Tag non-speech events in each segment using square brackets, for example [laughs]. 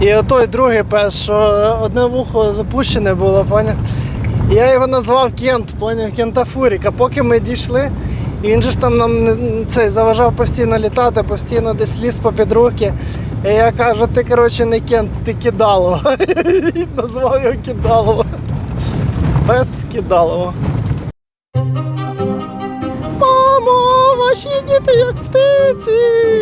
І отой другий пес, що одне вухо запущене було, поняв? Я його назвав Кент, поняв, Кентафурік. А поки ми дійшли, він же ж там нам цей заважав постійно літати, постійно десь ліз попід руки. І я кажу, ти коротше не Кент, ти кидалово. [laughs] Назвав його кидалово. Пес кидалово. Ваші діти як птиці.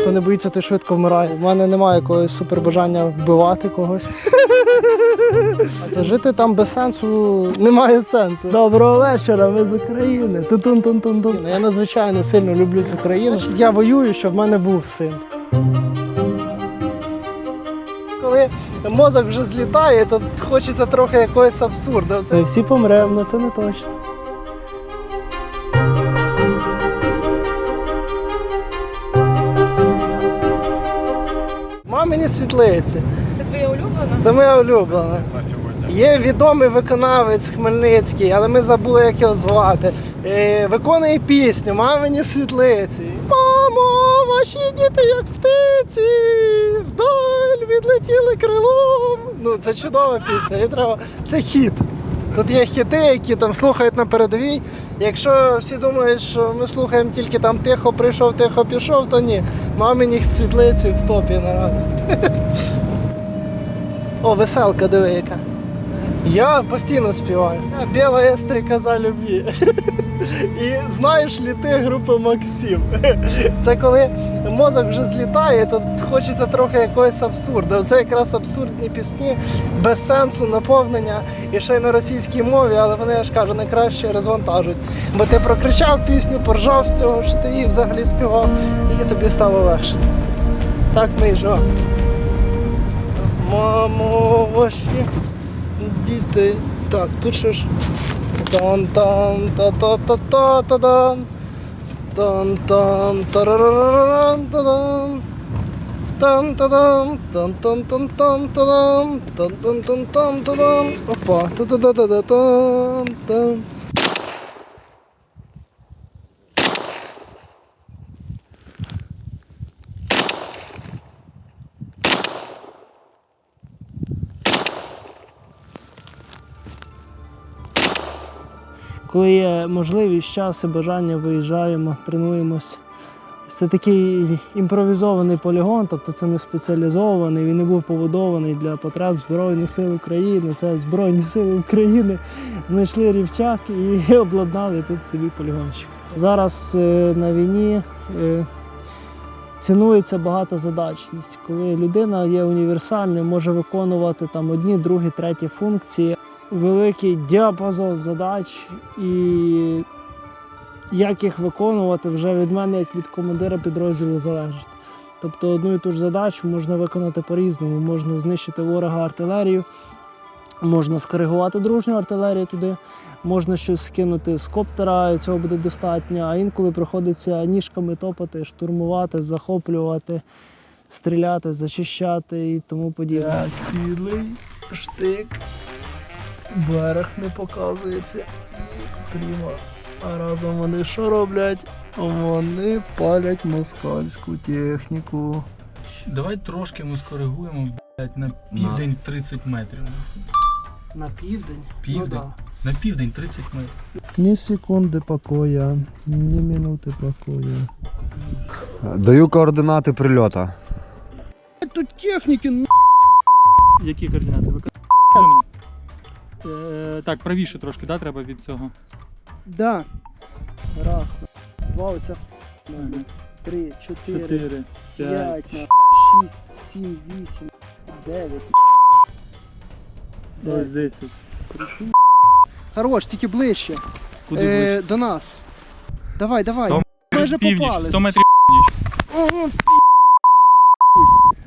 Хто не боїться, той швидко вмирає. У мене немає якогось супербажання вбивати когось. А це жити там без сенсу немає сенсу. Доброго вечора, ми з України. тун тун тун тун Я надзвичайно сильно люблю цю країну. Я воюю, щоб в мене був син. Коли мозок вже злітає, то хочеться трохи якогось абсурду. Ми всі помремо, але це не точно. Мамині світлиці. Це твоя улюблена? Це моя улюблена. на сьогодні. Є відомий виконавець Хмельницький, але ми забули, як його звати. Е, виконує пісню Мамині світлиці. Мамо, ваші діти як птиці, вдаль відлетіли крилом. Ну, це чудова пісня. І треба... Це хіт. Тут є хіти, які там слухають на передовій. Якщо всі думають, що ми слухаємо тільки там тихо прийшов, тихо пішов, то ні. Мамині світлиці в топі наразі. О, веселка, диви яка. Я постійно співаю. Біла стрікоза любві. І знаєш ли ти групи Максим? [laughs] Це коли мозок вже злітає, то хочеться трохи якогось абсурду. Це якраз абсурдні пісні, без сенсу, наповнення і ще й на російській мові, але вони, я ж кажу, найкраще розвантажують. Бо ти прокричав пісню, поржав з цього, що ти її взагалі співав, і тобі стало легше. Так ми і живемо. Мамо, ваші діти. Так, тут що ж. Тан тан та та та та та дан тан тан тарарараран та дан тан та дан тан тан тан тан та дан тан тан тан та дан Опа, та та та та та тан тан Коли є можливість, час і бажання, виїжджаємо, тренуємось. Це такий імпровізований полігон, тобто це не спеціалізований, він не був побудований для потреб Збройних сил України. Це Збройні Сили України знайшли рівчак і [laughs] обладнали тут собі полігончик. Зараз е, на війні е, цінується багатозадачність, коли людина є універсальною, може виконувати там одні, другі, треті функції великий діапазон задач і як їх виконувати вже від мене, як від командира підрозділу залежить. Тобто одну і ту ж задачу можна виконати по-різному. Можна знищити ворога артилерію, можна скоригувати дружню артилерію туди, можна щось скинути з коптера, і цього буде достатньо. А інколи приходиться ніжками топати, штурмувати, захоплювати, стріляти, зачищати і тому подібне. Підлий штик берег не показується і прямо. А разом вони що роблять? Вони палять москальську техніку. Давай трошки ми скоригуємо блядь, на південь 30 метрів. На південь? Південь? Ну, да. На південь 30 метрів. Ні секунди покоя, ні минути покоя. Даю координати прильота. Тут техніки на... Які координати? Ви Е, так, правіше трошки, да, треба від цього. Да. Раз, два, оця. Ага. Три, чотири, 4, 5. п'ять, на шість, сім, вісім, дев'ять. Ось 10. Хорош, тільки ближче. Куди Е, ближче? до нас. Давай, давай. 100 Майже Північ, попали. 100 метрів. Ого,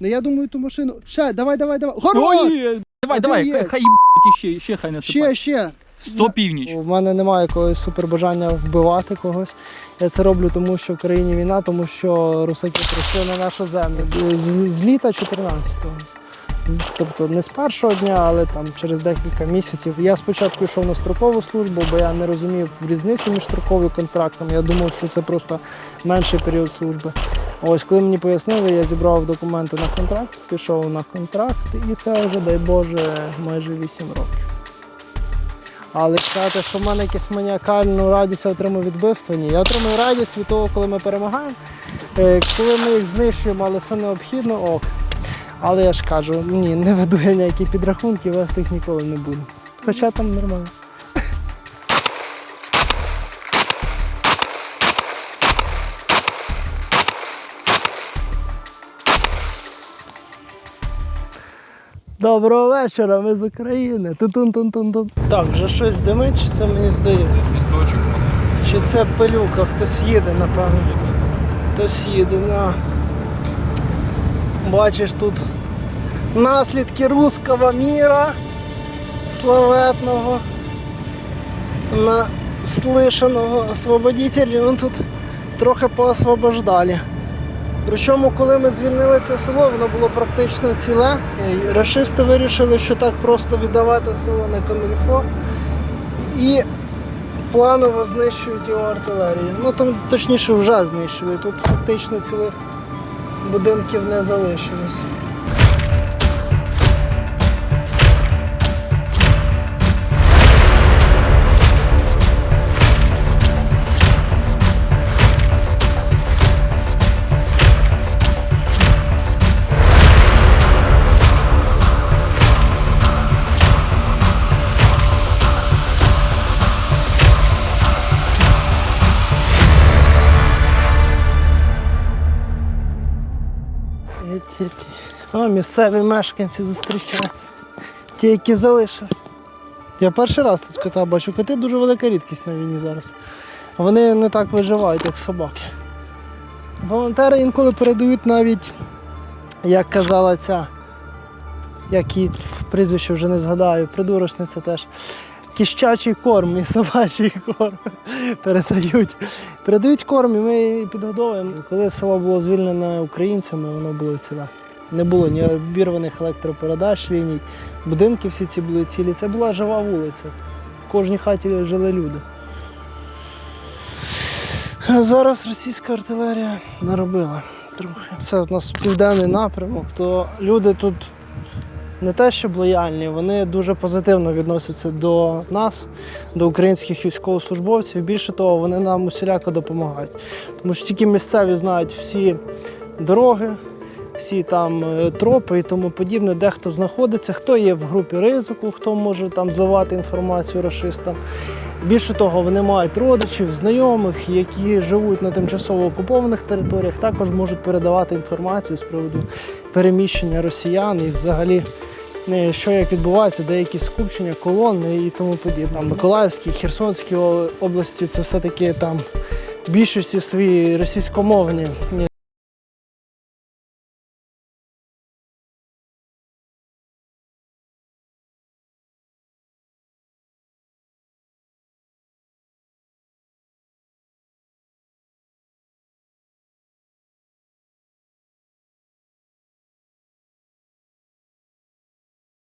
Ну я думаю, ту машину. Ще, давай, давай, давай. Хорош! Ой, давай, давай, є. хай їбать ще, ще хай Ще, насипає. ще. Сто північ. У мене немає якогось супербажання вбивати когось. Я це роблю тому, що в країні війна, тому що русаки прийшли на нашу землю з, з літа 14-го. Тобто не з першого дня, але там через декілька місяців. Я спочатку йшов на строкову службу, бо я не розумів різниці між строковим і контрактом. Я думав, що це просто менший період служби. Ось, коли мені пояснили, я зібрав документи на контракт, пішов на контракт, і це вже, дай Боже, майже 8 років. Але сказати, що в мене якась маніакальну радість я отримую від ні. Я отримую радість від того, коли ми перемагаємо, Е, коли ми їх знищуємо, але це необхідно, ок. Але я ж кажу, ні, не веду я ніякі підрахунки, вести їх ніколи не буду. Хоча там нормально. Доброго вечора, ми з України. Тун-тун-тун-тун-тун. Так, вже щось димить, чи це мені здається? Чи це пилюка? Хтось їде, напевно. Хтось їде, на. Бачиш тут наслідки руського міра славетного, наслишаного освободителів. Ну тут трохи поосвобождали. Причому, коли ми звільнили це село, воно було практично ціле. Рашисти вирішили, що так просто віддавати село не комільфо. І планово знищують його артилерією. Ну там точніше вже знищили. Тут фактично цілих будинків не залишилось. О, місцеві мешканці зустрічають. Ті, які залишились. Я перший раз тут кота бачу. Коти дуже велика рідкість на війні зараз. Вони не так виживають, як собаки. Волонтери інколи передають навіть, як казала ця, як її прізвище вже не згадаю, придурочниця теж. Кіщачий корм і собачий корм [laughs] передають. Передають корм, і ми її підгодовуємо. Коли село було звільнене українцями, воно було ціле. Не було ні обірваних електропередач, ліній, будинки всі ці були цілі. Це була жива вулиця. В кожній хаті жили люди. Зараз російська артилерія наробила трохи. Це у нас південний напрямок, то люди тут не те, щоб лояльні, вони дуже позитивно відносяться до нас, до українських військовослужбовців. Більше того, вони нам усіляко допомагають. Тому що тільки місцеві знають всі дороги, всі там е, тропи і тому подібне, де хто знаходиться, хто є в групі ризику, хто може там зливати інформацію расистам. Більше того, вони мають родичів, знайомих, які живуть на тимчасово окупованих територіях, також можуть передавати інформацію з приводу переміщення росіян і взагалі. е, Що як відбувається, деякі скупчення, колони і тому подібне. Там Миколаївській, Херсонській області це все-таки там більшості свої російськомовні.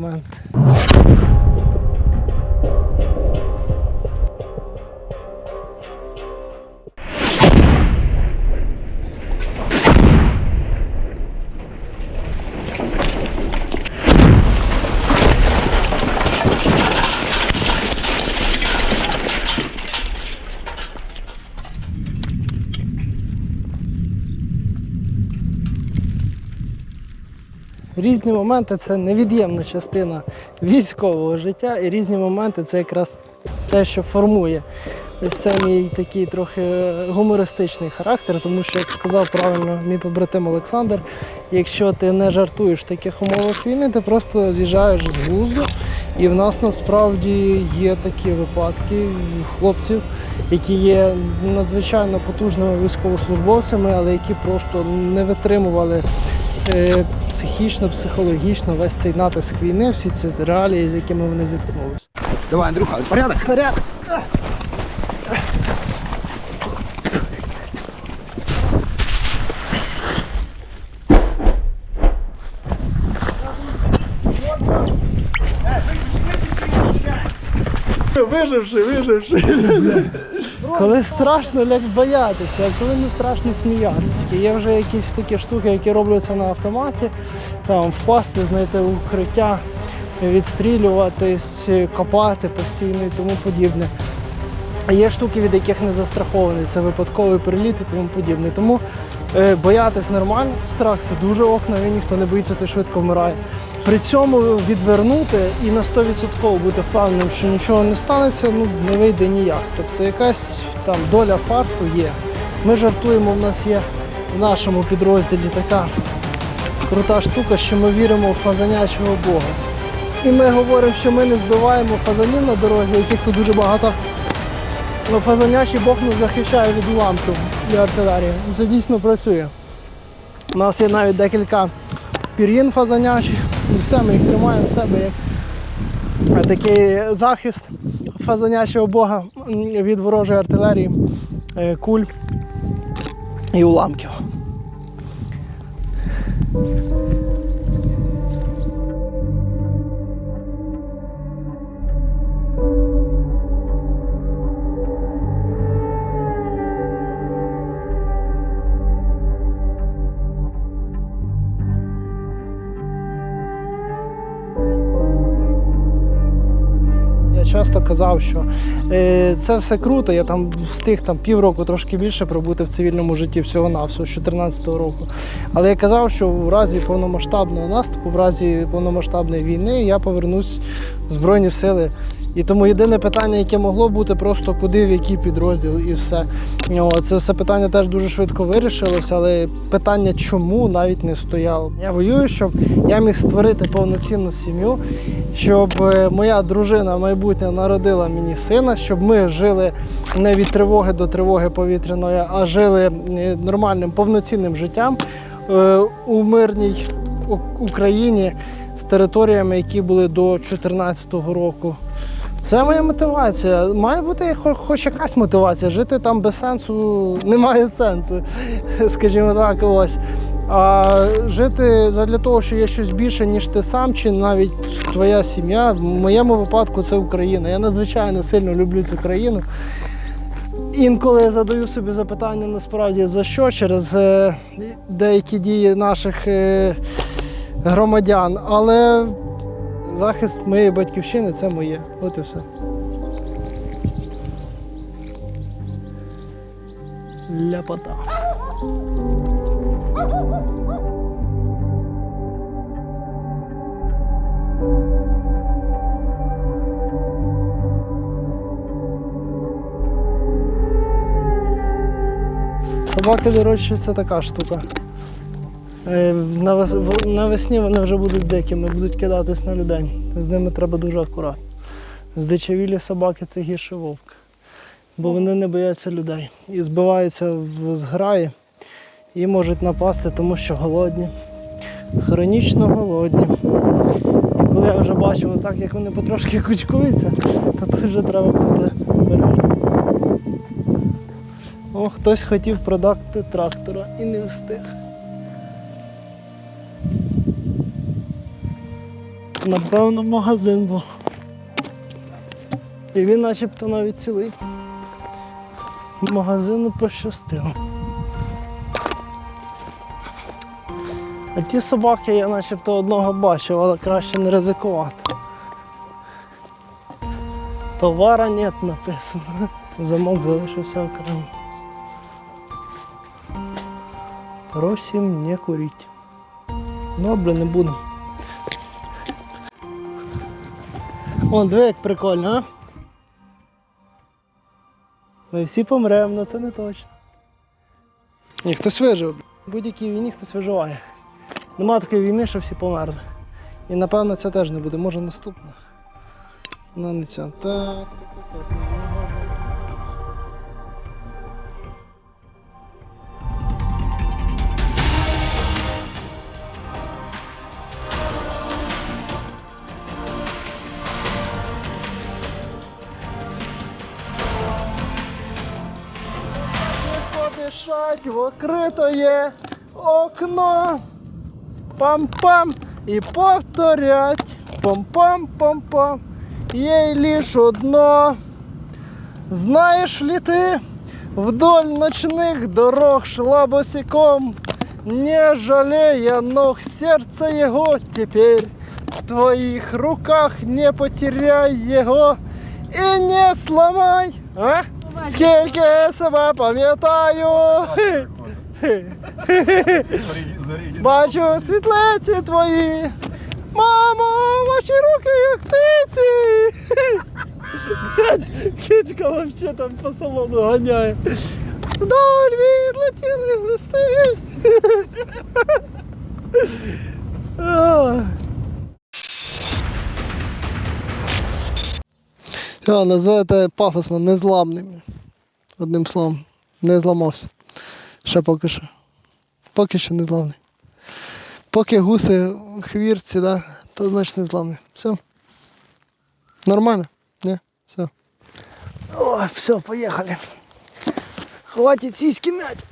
Ні, Різні моменти це невід'ємна частина військового життя, і різні моменти це якраз те, що формує ось це мій такий трохи гумористичний характер, тому що, як сказав правильно мій побратим Олександр, якщо ти не жартуєш в таких умовах війни, ти просто з'їжджаєш з глузду. І в нас насправді є такі випадки хлопців, які є надзвичайно потужними військовослужбовцями, але які просто не витримували психічно, психологічно весь цей натиск війни, всі ці реалії, з якими вони зіткнулися. Давай, Андрюха, порядок. Порядок. Виживши, виживши. Коли страшно, як боятися, а коли не страшно сміятися. Є вже якісь такі штуки, які робляться на автоматі, там впасти, знайти укриття, відстрілюватись, копати постійно і тому подібне. Є штуки, від яких не застрахований, це випадковий приліт і тому подібне. Тому е, боятись нормально, страх це дуже окна, і ніхто не боїться, той швидко вмирає. При цьому відвернути і на 100% бути впевненим, що нічого не станеться, ну не вийде ніяк. Тобто якась там доля фарту є. Ми жартуємо, в нас є в нашому підрозділі така крута штука, що ми віримо в фазанячого Бога. І ми говоримо, що ми не збиваємо фазанів на дорозі, яких тут дуже багато. Ну, фазанячий Бог нас захищає від уламків і артилерії. Це дійсно працює. У нас є навіть декілька пір'їн фазанячих, і все, ми їх тримаємо в себе як такий захист фазанячого Бога від ворожої артилерії, е, куль і уламків. Часто казав, що е, це все круто. Я там встиг там півроку трошки більше пробути в цивільному житті всього навсього з 2014 року. Але я казав, що в разі повномасштабного наступу, в разі повномасштабної війни я повернусь в Збройні Сили. І тому єдине питання, яке могло бути, просто куди, в який підрозділ і все. О, це все питання теж дуже швидко вирішилося, але питання чому навіть не стояло. Я воюю, щоб я міг створити повноцінну сім'ю, щоб е, моя дружина майбутня народила мені сина, щоб ми жили не від тривоги до тривоги повітряної, а жили е, нормальним повноцінним життям е, у мирній Україні з територіями, які були до 2014 року. Це моя мотивація. Має бути хо- хоч якась мотивація. Жити там без сенсу [laughs] немає сенсу, [laughs] скажімо так, ось. А жити задля того, що є щось більше, ніж ти сам, чи навіть твоя сім'я. В моєму випадку це Україна. Я надзвичайно сильно люблю цю країну. Інколи я задаю собі запитання насправді за що через е, деякі дії наших е, громадян. Але захист моєї батьківщини це моє. От і все. Ляпота. Собаки, до речі, це така штука. Е, Навесні вони вже будуть дикими, будуть кидатись на людей. З ними треба дуже акуратно. Здичавілі собаки це гірше вовк, бо вони не бояться людей і збиваються в зграї і можуть напасти, тому що голодні, хронічно голодні. І коли я вже бачу, отак, як вони потрошки кучкуються, то тут вже треба бути обережним. О, хтось хотів продати трактора і не встиг. Напевно, магазин був. І він начебто навіть цілий. Магазину пощастило. А ті собаки я начебто одного бачив, але краще не ризикувати. Товара нет написано. Замок залишився окремо. Просим не курить. Добре, не буду. О, диви, як прикольно, а? Ми всі помремо, але це не точно. Ні, хтось вижив. В будь-якій війні хтось виживає. Нема такої війни, що всі померли. І напевно це теж не буде, може наступна. Ну не ця. Так, так, так, так. подишать в открытое окно. Пам-пам і повторять. Пам-пам-пам-пам. Є лиш одно. Знаешь ли ты, вдоль ночных дорог шла босиком, не жалея ног сердца его теперь. В твоих руках не потеряй его і не сломай. А? Скільки я себе пам'ятаю. Бачу світлиці твої. Мамо, ваші руки як птиці. Кицька вообще там по салону ганяє. Вдаль відлетіли листи. Все, назвете пафосно незламним. Одним словом, не зламався. Ще поки що. Поки що не зламний. Поки гуси в хвірці, да, то значить не зламний. Все. Нормально? Ні? Все. Ой, все, поїхали. Хватить сіськи мять.